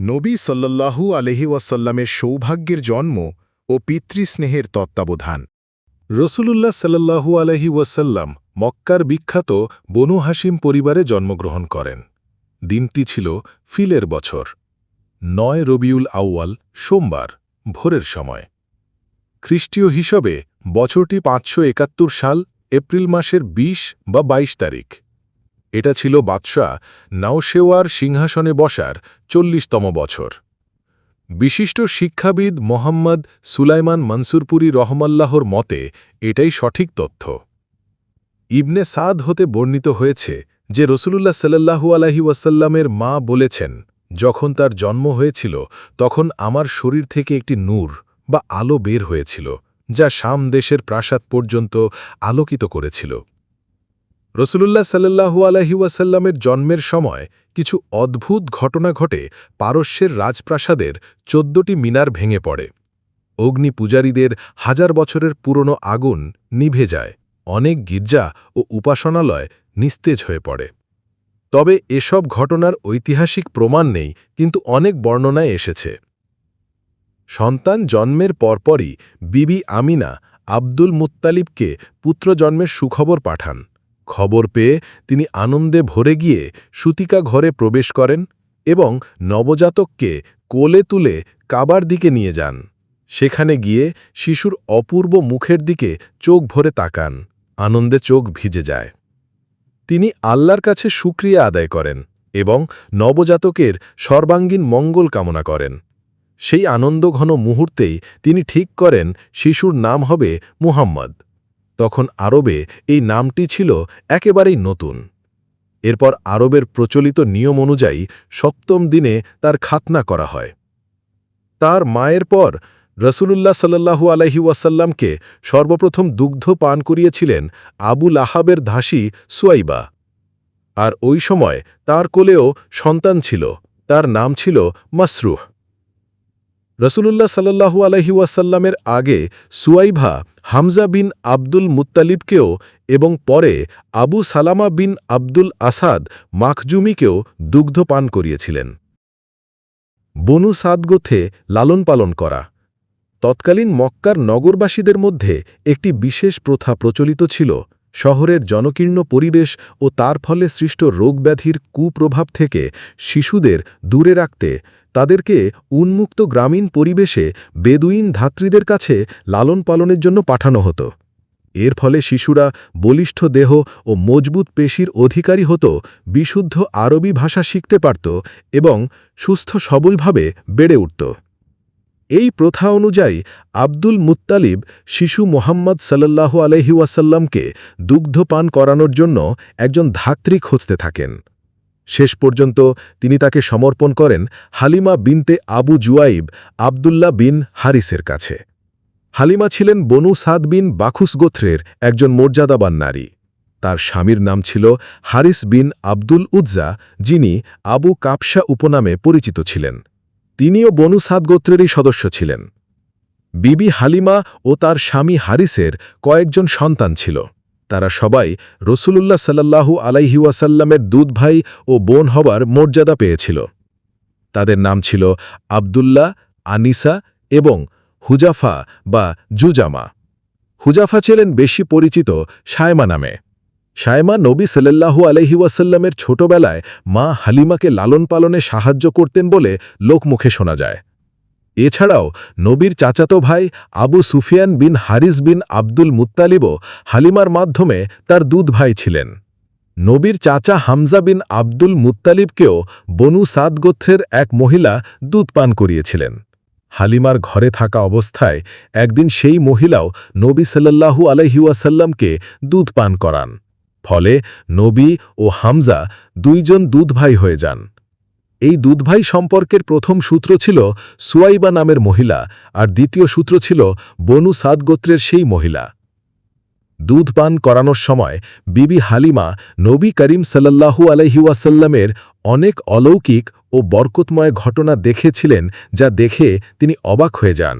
নবী সাল্লাল্লাহু আলহি ওয়াসাল্লামের সৌভাগ্যের জন্ম ও পিতৃস্নেহের তত্ত্বাবধান। রসুলুল্লাহ সাল্লাল্লাহু আলহি ওয়াসাল্লাম মক্কার বিখ্যাত বনু হাসিম পরিবারে জন্মগ্রহণ করেন। দিনটি ছিল ফিলের বছর। নয় রবিউল আউয়াল, সোমবার, ভোরের সময়। খ্রিস্টীয় হিসাবে বছরটি পাঁচশো একাত্তর সাল, এপ্রিল মাসের ২০ বা ২২ তারিখ। এটা ছিল বাদশাহ নাওশেওয়ার সিংহাসনে বসার চল্লিশতম বছর। বিশিষ্ট শিক্ষাবিদ মোহাম্মদ সুলাইমান মনসুরপুরি রহমাল্লাহর মতে, এটাই সঠিক তথ্য। ইবনে সাদ হতে বর্ণিত হয়েছে যে রসুলুল্লাহ সাল্লাহু আলহি ওয়াসাল্লামের মা বলেছেন, যখন তার জন্ম হয়েছিল, তখন আমার শরীর থেকে একটি নূর বা আলো বের হয়েছিল, যা শাম দেশের প্রাসাদ পর্যন্ত আলোকিত করেছিল। রসুলুল্লাহ সাল্লাহু আলহি ওয়াসাল্লামের জন্মের সময় কিছু অদ্ভুত ঘটনা ঘটে পারস্যের রাজপ্রাসাদের চোদ্দটি মিনার ভেঙে পড়ে। অগ্নি পূজারীদের হাজার বছরের পুরনো আগুন নিভে যায়, অনেক গির্জা ও উপাসনালয় নিস্তেজ হয়ে পড়ে। তবে এসব ঘটনার ঐতিহাসিক প্রমাণ নেই, কিন্তু অনেক বর্ণনায় এসেছে। সন্তান জন্মের পরপরই বিবি আমিনা আব্দুল মুত্তালিবকে পুত্র জন্মের সুখবর পাঠান। খবর পেয়ে তিনি আনন্দে ভরে গিয়ে সুতিকা ঘরে প্রবেশ করেন এবং নবজাতককে কোলে তুলে কাবার দিকে নিয়ে যান। সেখানে গিয়ে শিশুর অপূর্ব মুখের দিকে চোখ ভরে তাকান। আনন্দে চোখ ভিজে যায়। তিনি আল্লাহর কাছে সুক্রিয়া আদায় করেন এবং নবজাতকের সর্বাঙ্গীন মঙ্গল কামনা করেন। সেই আনন্দঘন মুহূর্তেই তিনি ঠিক করেন শিশুর নাম হবে মুহাম্মদ। তখন আরবে এই নামটি ছিল একেবারেই নতুন। এরপর আরবের প্রচলিত নিয়ম অনুযায়ী সপ্তম দিনে তার খাতনা করা হয়। তার মায়ের পর রসুলুল্লাহ সাল্লাহু আলহি ওয়াসাল্লামকে সর্বপ্রথম দুগ্ধ পান করিয়েছিলেন আবুল আহাবের ধাসী সুয়াইবা। আর ওই সময় তার কোলেও সন্তান ছিল, তার নাম ছিল মসরুহ। রসুলুল্লাহ সাল্লাহু আলহি ওয়াসাল্লামের আগে সুয়াইভা, হামজা বিন আব্দুল মুত্তালিবকেও এবং পরে আবু সালামা বিন আব্দুল আসাদ মাখজুমিকেও দুগ্ধ পান করিয়েছিলেন। বনু সাদগোথে লালন পালন করা। তৎকালীন মক্কার নগরবাসীদের মধ্যে একটি বিশেষ প্রথা প্রচলিত ছিল শহরের জনকীর্ণ পরিবেশ ও তার ফলে সৃষ্ট রোগব্যাধির কুপ্রভাব থেকে শিশুদের দূরে রাখতে, তাদেরকে উন্মুক্ত গ্রামীণ পরিবেশে বেদুইন ধাত্রীদের কাছে লালন পালনের জন্য পাঠানো হতো। এর ফলে শিশুরা বলিষ্ঠ দেহ ও মজবুত পেশির অধিকারী হতো, বিশুদ্ধ আরবি ভাষা শিখতে পারত এবং সুস্থ সবলভাবে বেড়ে উঠত। এই প্রথা অনুযায়ী আব্দুল মুত্তালিব শিশু মোহাম্মদ সাল্লাহ আলহি ওয়াসাল্লামকে দুগ্ধপান করানোর জন্য একজন ধাত্রী খুঁজতে থাকেন। শেষ পর্যন্ত তিনি তাকে সমর্পণ করেন হালিমা বিনতে আবু জুয়াইব আবদুল্লাহ বিন হারিসের কাছে। হালিমা ছিলেন বনু সাদ বিন বাখুস গোত্রের একজন মর্যাদাবান নারী। তার স্বামীর নাম ছিল হারিস বিন আব্দুল উজ্জা, যিনি আবু কাপসা উপনামে পরিচিত ছিলেন। তিনিও বনু সাদ গোত্রেরই সদস্য ছিলেন। বিবি হালিমা ও তার স্বামী হারিসের কয়েকজন সন্তান ছিল। তারা সবাই রসুলুল্লাহ সাল্লাহু আলাইহিওয়াসাল্লামের দুধ ভাই ও বোন হবার মর্যাদা পেয়েছিল। তাদের নাম ছিল আবদুল্লাহ, আনিসা এবং হুজাফা বা জুজামা। হুজাফা ছিলেন বেশি পরিচিত সায়মা নামে। সায়মা নবী সাল্লাহু আলহিউসাল্লামের ছোটবেলায় মা হালিমাকে লালন পালনে সাহায্য করতেন বলে লোকমুখে শোনা যায়। এছাড়াও নবীর চাচাতো ভাই আবু সুফিয়ান বিন হারিস বিন আব্দুল মুত্তালিবও হালিমার মাধ্যমে তার দুধ ভাই ছিলেন। নবীর চাচা হামজা বিন আব্দুল মুত্তালিবকেও বনু সাদ গোত্রের এক মহিলা দুধ পান করিয়েছিলেন। হালিমার ঘরে থাকা অবস্থায় একদিন সেই মহিলাও নবী সাল্লাহু আলহিউসাল্লামকে দুধ পান করান। ফলে নবী ও হামজা দুইজন দুধ ভাই হয়ে যান। এই দুধভাই সম্পর্কের প্রথম সূত্র ছিল সুয়াইবা নামের মহিলা, আর দ্বিতীয় সূত্র ছিল বনু সাদ গোত্রের সেই মহিলা। দুধ পান করানোর সময় বিবি হালিমা নবী করিম সাল্লাহু আলহিউসাল্লামের অনেক অলৌকিক ও বরকতময় ঘটনা দেখেছিলেন, যা দেখে তিনি অবাক হয়ে যান।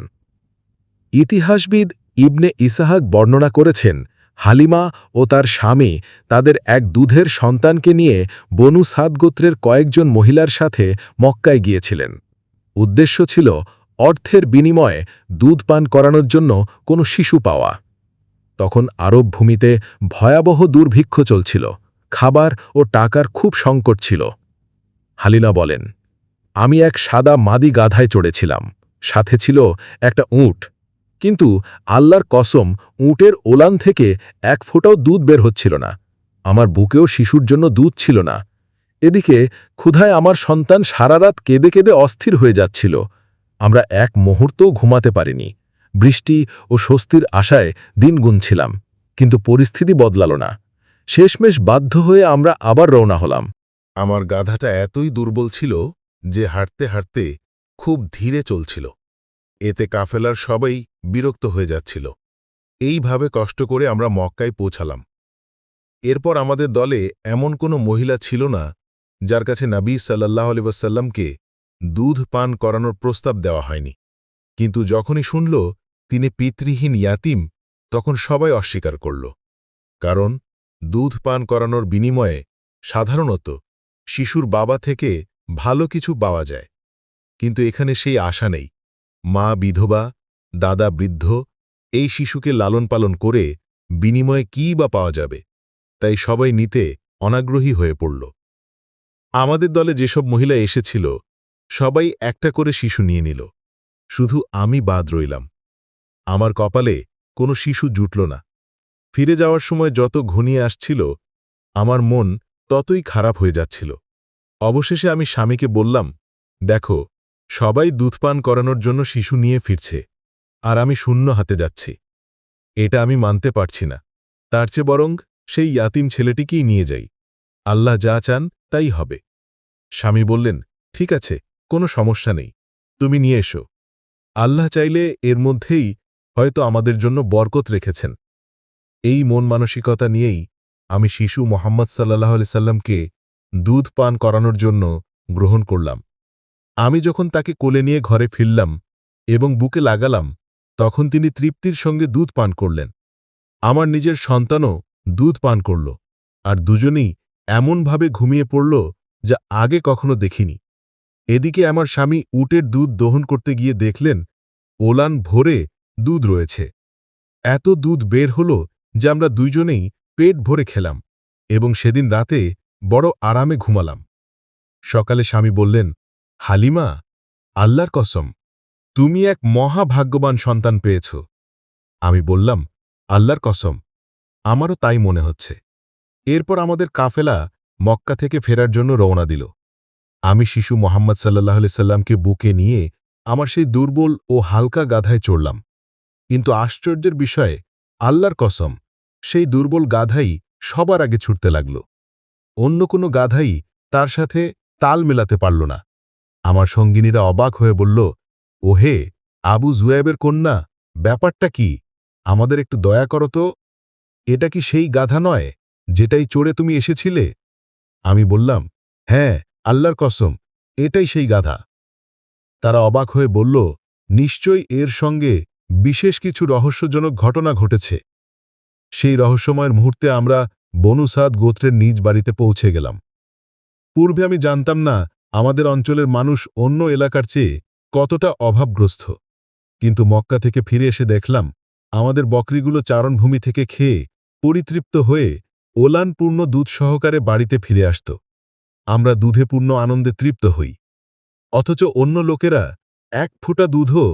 ইতিহাসবিদ ইবনে ইসাহাক বর্ণনা করেছেন হালিমা ও তার স্বামী তাদের এক দুধের সন্তানকে নিয়ে বনু সাদ গোত্রের কয়েকজন মহিলার সাথে মক্কায় গিয়েছিলেন। উদ্দেশ্য ছিল অর্থের বিনিময়ে দুধ পান করানোর জন্য কোনো শিশু পাওয়া। তখন আরব ভূমিতে ভয়াবহ দুর্ভিক্ষ চলছিল, খাবার ও টাকার খুব সংকট ছিল। হালিনা বলেন, আমি এক সাদা মাদি গাধায় চড়েছিলাম, সাথে ছিল একটা উঁট। কিন্তু আল্লাহর কসম, উঁটের ওলান থেকে এক ফোঁটাও দুধ বের হচ্ছিল না। আমার বুকেও শিশুর জন্য দুধ ছিল না। এদিকে ক্ষুধায় আমার সন্তান সারা রাত কেঁদে কেঁদে অস্থির হয়ে যাচ্ছিল। আমরা এক মুহূর্তও ঘুমাতে পারিনি। বৃষ্টি ও স্বস্তির আশায় দিন গুনছিলাম, কিন্তু পরিস্থিতি বদলাল না। শেষমেশ বাধ্য হয়ে আমরা আবার রওনা হলাম। আমার গাধাটা এতই দুর্বল ছিল যে হাঁটতে হাঁটতে খুব ধীরে চলছিল। এতে কাফেলার সবাই বিরক্ত হয়ে যাচ্ছিল। এইভাবে কষ্ট করে আমরা মক্কায় পৌঁছালাম। এরপর আমাদের দলে এমন কোনো মহিলা ছিল না, যার কাছে নাবী সাল্লাহ আলিবাসাল্লামকে দুধ পান করানোর প্রস্তাব দেওয়া হয়নি। কিন্তু যখনই শুনল তিনি পিতৃহীন ইয়াতিম, তখন সবাই অস্বীকার করল। কারণ দুধ পান করানোর বিনিময়ে সাধারণত শিশুর বাবা থেকে ভালো কিছু পাওয়া যায়। কিন্তু এখানে সেই আশা নেই। মা বিধবা দাদা বৃদ্ধ এই শিশুকে লালন পালন করে বিনিময়ে কী বা পাওয়া যাবে? তাই সবাই নিতে অনাগ্রহী হয়ে পড়ল। আমাদের দলে যেসব মহিলা এসেছিল, সবাই একটা করে শিশু নিয়ে নিল। শুধু আমি বাদ রইলাম। আমার কপালে কোনো শিশু জুটল না। ফিরে যাওয়ার সময় যত ঘনিয়ে আসছিল, আমার মন ততই খারাপ হয়ে যাচ্ছিল। অবশেষে আমি স্বামীকে বললাম, দেখো, সবাই দুধপান করানোর জন্য শিশু নিয়ে ফিরছে। আর আমি শূন্য হাতে যাচ্ছি। এটা আমি মানতে পারছি না। তার চেয়ে বরং সেই ইয়াতিম ছেলেটিকেই নিয়ে যাই। আল্লাহ যা চান, তাই হবে। স্বামী বললেন, ঠিক আছে, কোনো সমস্যা নেই। তুমি নিয়ে এসো। আল্লাহ চাইলে এর মধ্যেই হয়তো আমাদের জন্য বরকত রেখেছেন। এই মন মানসিকতা নিয়েই আমি শিশু মোহাম্মদ সাল্লাহ সাল্লামকে দুধ পান করানোর জন্য গ্রহণ করলাম। আমি যখন তাকে কোলে নিয়ে ঘরে ফিরলাম এবং বুকে লাগালাম তখন তিনি তৃপ্তির সঙ্গে দুধ পান করলেন। আমার নিজের সন্তানও দুধ পান করল, আর দুজনেই এমনভাবে ঘুমিয়ে পড়ল যা আগে কখনো দেখিনি। এদিকে আমার স্বামী উটের দুধ দহন করতে গিয়ে দেখলেন, ওলান ভরে দুধ রয়েছে। এত দুধ বের হল যে আমরা দুইজনেই পেট ভরে খেলাম এবং সেদিন রাতে বড় আরামে ঘুমালাম। সকালে স্বামী বললেন, হালিমা, আল্লাহর কসম তুমি এক মহাভাগ্যবান সন্তান পেয়েছ। আমি বললাম, আল্লাহর কসম, আমারও তাই মনে হচ্ছে। এরপর আমাদের কাফেলা মক্কা থেকে ফেরার জন্য রওনা দিল। আমি শিশু মোহাম্মদ সাল্লাহ সাল্লামকে বুকে নিয়ে আমার সেই দুর্বল ও হালকা গাধায় চড়লাম। কিন্তু আশ্চর্যের বিষয়ে, আল্লাহর কসম, সেই দুর্বল গাধাই সবার আগে ছুটতে লাগল। অন্য কোনো গাধাই তার সাথে তাল মেলাতে পারল না। আমার সঙ্গিনীরা অবাক হয়ে বলল ওহে, আবু জুয়েবের কন্যা, ব্যাপারটা কি? আমাদের একটু দয়া করো তো। এটা কি সেই গাধা নয়, যেটাই চড়ে তুমি এসেছিলে? আমি বললাম হ্যাঁ আল্লাহর কসম, এটাই সেই গাধা। তারা অবাক হয়ে বলল, নিশ্চয়ই এর সঙ্গে বিশেষ কিছু রহস্যজনক ঘটনা ঘটেছে। সেই রহস্যময়ের মুহূর্তে আমরা বনুসাদ গোত্রের নিজ বাড়িতে পৌঁছে গেলাম। পূর্বে আমি জানতাম না, আমাদের অঞ্চলের মানুষ অন্য এলাকার চেয়ে কতটা অভাবগ্রস্ত। কিন্তু মক্কা থেকে ফিরে এসে দেখলাম, আমাদের বকরিগুলো চারণভূমি থেকে খেয়ে পরিতৃপ্ত হয়ে ওলানপূর্ণ দুধ সহকারে বাড়িতে ফিরে আসত। আমরা দুধে পূর্ণ আনন্দে তৃপ্ত হই। অথচ অন্য লোকেরা এক ফোঁটা দুধও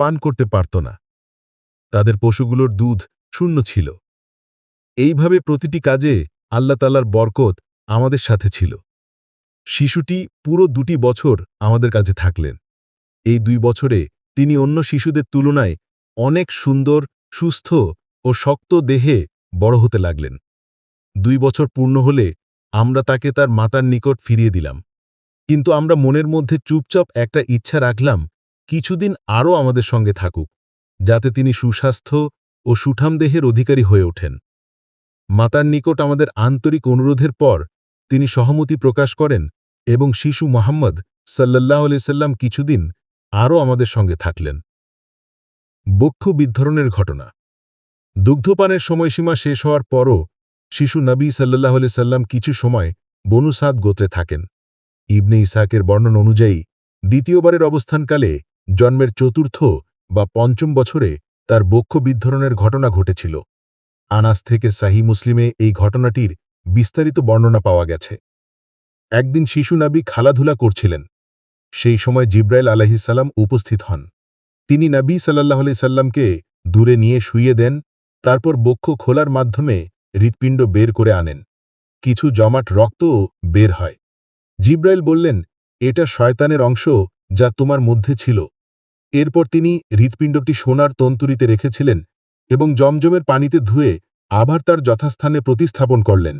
পান করতে পারত না। তাদের পশুগুলোর দুধ শূন্য ছিল। এইভাবে প্রতিটি কাজে আল্লাহ তালার বরকত আমাদের সাথে ছিল। শিশুটি পুরো দুটি বছর আমাদের কাছে থাকলেন। এই দুই বছরে তিনি অন্য শিশুদের তুলনায় অনেক সুন্দর, সুস্থ ও শক্ত দেহে বড় হতে লাগলেন। দুই বছর পূর্ণ হলে আমরা তাকে তার মাতার নিকট ফিরিয়ে দিলাম। কিন্তু আমরা মনের মধ্যে চুপচাপ একটা ইচ্ছা রাখলাম, কিছুদিন আরও আমাদের সঙ্গে থাকুক, যাতে তিনি সুস্বাস্থ্য ও সুঠাম দেহের অধিকারী হয়ে ওঠেন। মাতার নিকট আমাদের আন্তরিক অনুরোধের পর তিনি সহমতি প্রকাশ করেন এবং শিশু মোহাম্মদ সাল্লাহ সাল্লাম কিছুদিন আরও আমাদের সঙ্গে থাকলেন। বক্ষ বিদ্ধরণের ঘটনা। দুগ্ধপানের সময়সীমা শেষ হওয়ার পরও শিশু নবী সাল্লাহ সাল্লাম কিছু সময় বনুসাদ গোত্রে থাকেন। ইবনে ইসাকের বর্ণন অনুযায়ী, দ্বিতীয়বারের অবস্থানকালে জন্মের চতুর্থ বা পঞ্চম বছরে তার বক্ষ বিদ্ধরণের ঘটনা ঘটেছিল। আনাস থেকে সাহি মুসলিমে এই ঘটনাটির বিস্তারিত বর্ণনা পাওয়া গেছে। একদিন শিশু নাবি খেলাধুলা করছিলেন। সেই সময় জিব্রাইল আলহিসাল্লাম উপস্থিত হন। তিনি নবী সাল্লাহ সাল্লামকে দূরে নিয়ে শুইয়ে দেন, তারপর বক্ষ খোলার মাধ্যমে হৃৎপিণ্ড বের করে আনেন। কিছু জমাট রক্তও বের হয়। জিব্রাইল বললেন, এটা শয়তানের অংশ যা তোমার মধ্যে ছিল। এরপর তিনি হৃৎপিণ্ডটি সোনার তন্তুরিতে রেখেছিলেন এবং জমজমের পানিতে ধুয়ে আবার তার যথাস্থানে প্রতিস্থাপন করলেন।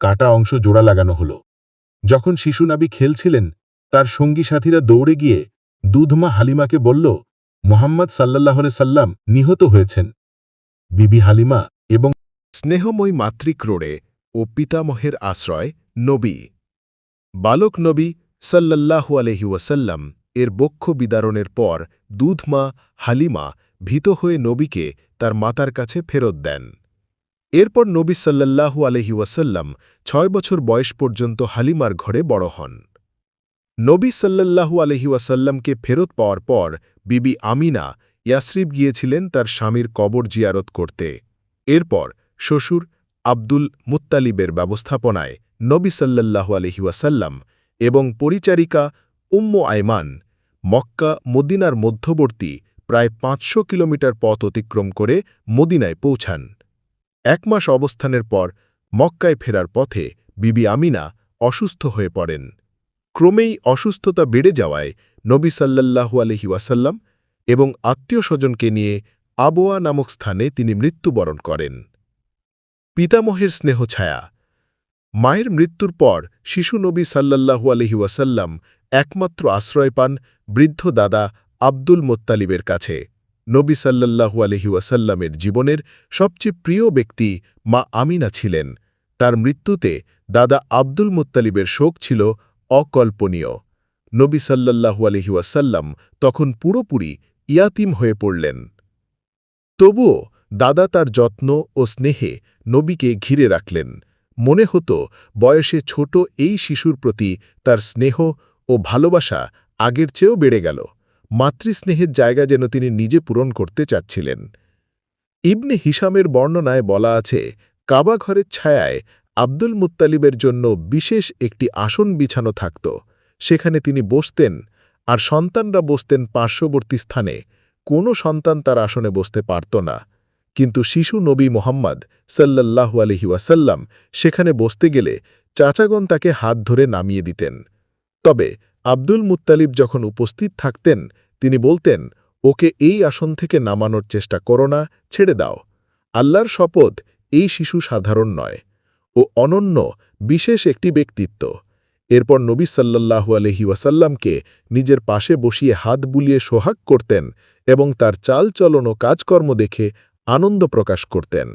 কাটা অংশ জোড়া লাগানো হল। যখন শিশু নাবি খেলছিলেন তার সঙ্গী সাথীরা দৌড়ে গিয়ে দুধমা হালিমাকে বলল, মোহাম্মদ সাল্লাহ সাল্লাম নিহত হয়েছেন। বিবি হালিমা এবং স্নেহময়ী মাতৃক্রোড়ে ও পিতামহের আশ্রয় নবী। বালক নবী সাল্লাল্লাহু আলহি ওয়াসাল্লাম এর বক্ষ বিদারণের পর দুধমা হালিমা ভীত হয়ে নবীকে তার মাতার কাছে ফেরত দেন। এরপর নবী সাল্লাল্লাহু আলহি ওয়াসাল্লাম ছয় বছর বয়স পর্যন্ত হালিমার ঘরে বড় হন। নবী সাল্লাল্লাহু আলহি ওয়াসাল্লামকে ফেরত পাওয়ার পর বিবি আমিনা ইয়াসরিব গিয়েছিলেন তার স্বামীর কবর জিয়ারত করতে। এরপর শ্বশুর আব্দুল মুত্তালিবের ব্যবস্থাপনায় নবী সাল্লাল্লাহু আলহি ওয়াসাল্লাম এবং পরিচারিকা উম্ম আয়মান মক্কা মদিনার মধ্যবর্তী প্রায় পাঁচশো কিলোমিটার পথ অতিক্রম করে মদিনায় পৌঁছান। এক মাস অবস্থানের পর মক্কায় ফেরার পথে বিবি আমিনা অসুস্থ হয়ে পড়েন। ক্রমেই অসুস্থতা বেড়ে যাওয়ায় নবী সাল্লাল্লাহু আলহি ওয়াসাল্লাম এবং আত্মীয় স্বজনকে নিয়ে আবোয়া নামক স্থানে তিনি মৃত্যুবরণ করেন। পিতামহের স্নেহ ছায়া। মায়ের মৃত্যুর পর শিশু নবী সাল্লাল্লাহু আলহি ওয়াসাল্লাম একমাত্র আশ্রয় পান বৃদ্ধ দাদা আব্দুল মোত্তালিবের কাছে। নবী সাল্লাল্লাহু আলহি ওয়াসাল্লামের জীবনের সবচেয়ে প্রিয় ব্যক্তি মা আমিনা ছিলেন। তার মৃত্যুতে দাদা আব্দুল মোত্তালিবের শোক ছিল অকল্পনীয়। নবী সাল্লাল্লাহু আলহি ওয়াসাল্লাম তখন পুরোপুরি ইয়াতিম হয়ে পড়লেন। তবুও দাদা তার যত্ন ও স্নেহে নবীকে ঘিরে রাখলেন। মনে হতো বয়সে ছোট এই শিশুর প্রতি তার স্নেহ ও ভালোবাসা আগের চেয়েও বেড়ে গেল। মাতৃস্নেহের জায়গা যেন তিনি নিজে পূরণ করতে চাচ্ছিলেন। ইবনে হিসামের বর্ণনায় বলা আছে, কাবা ঘরের ছায়ায় আব্দুল মুত্তালিবের জন্য বিশেষ একটি আসন বিছানো থাকত। সেখানে তিনি বসতেন আর সন্তানরা বসতেন পার্শ্ববর্তী স্থানে। কোনো সন্তান তার আসনে বসতে পারত না। কিন্তু শিশু নবী মোহাম্মদ সাল্লাল্লাহু আলহি ওয়াসাল্লাম সেখানে বসতে গেলে চাচাগণ তাকে হাত ধরে নামিয়ে দিতেন। তবে আব্দুল মুত্তালিব যখন উপস্থিত থাকতেন, তিনি বলতেন, ওকে এই আসন থেকে নামানোর চেষ্টা করো না, ছেড়ে দাও। আল্লাহর শপথ এই শিশু সাধারণ নয়। ও অনন্য, বিশেষ একটি ব্যক্তিত্ব। এরপর নবী সাল্লাল্লাহু আলহি ওয়াসাল্লামকে নিজের পাশে বসিয়ে হাত বুলিয়ে সোহাগ করতেন এবং তার চালচলন ও কাজকর্ম দেখে আনন্দ প্রকাশ করতেন।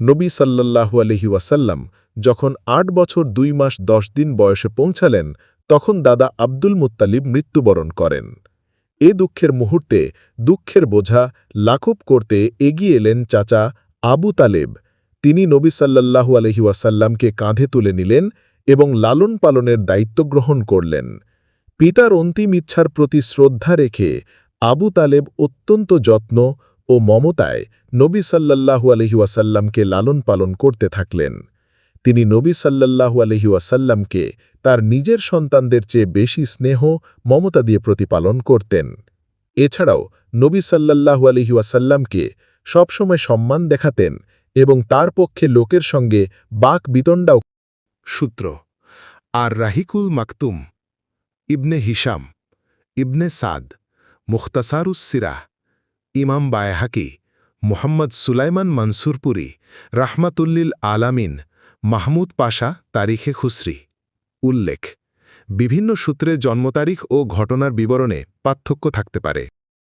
নবী সাল্লাল্লাহু আলহি ওয়াসাল্লাম যখন আট বছর দুই মাস দশ দিন বয়সে পৌঁছালেন, তখন দাদা আব্দুল মুত্তালিব মৃত্যুবরণ করেন। এ দুঃখের মুহূর্তে দুঃখের বোঝা লাঘব করতে এগিয়ে এলেন চাচা আবু তালেব। তিনি নবী সাল্লাল্লাহু আলহি ওয়াসাল্লামকে কাঁধে তুলে নিলেন এবং লালন পালনের দায়িত্ব গ্রহণ করলেন। পিতার অন্তিম ইচ্ছার প্রতি শ্রদ্ধা রেখে আবু তালেব অত্যন্ত যত্ন ও মমতায় নবী সাল্লাল্লাহু আলহি ওয়াসাল্লামকে লালন পালন করতে থাকলেন। তিনি নবী সাল্লাল্লাহু আলহি ওয়াসাল্লামকে তার নিজের সন্তানদের চেয়ে বেশি স্নেহ, মমতা দিয়ে প্রতিপালন করতেন। এছাড়াও নবী সাল্লাল্লাহু আলহি ওয়াসাল্লামকে সবসময় সম্মান দেখাতেন এবং তার পক্ষে লোকের সঙ্গে বাক বিতণ্ডাও সূত্র। আর রাহিকুল মাকতুম, ইবনে হিসাম ইবনে সাদ, মুখতাসারুস সিরাহ, ইমাম বায়হাকি, মোহাম্মদ সুলাইমান মনসুরপুরি, রাহমাতুল্লিল আলামিন, মাহমুদ পাশা, তারিখে খুসরি। উল্লেখ, বিভিন্ন সূত্রে জন্মতারিখ ও ঘটনার বিবরণে পার্থক্য থাকতে পারে।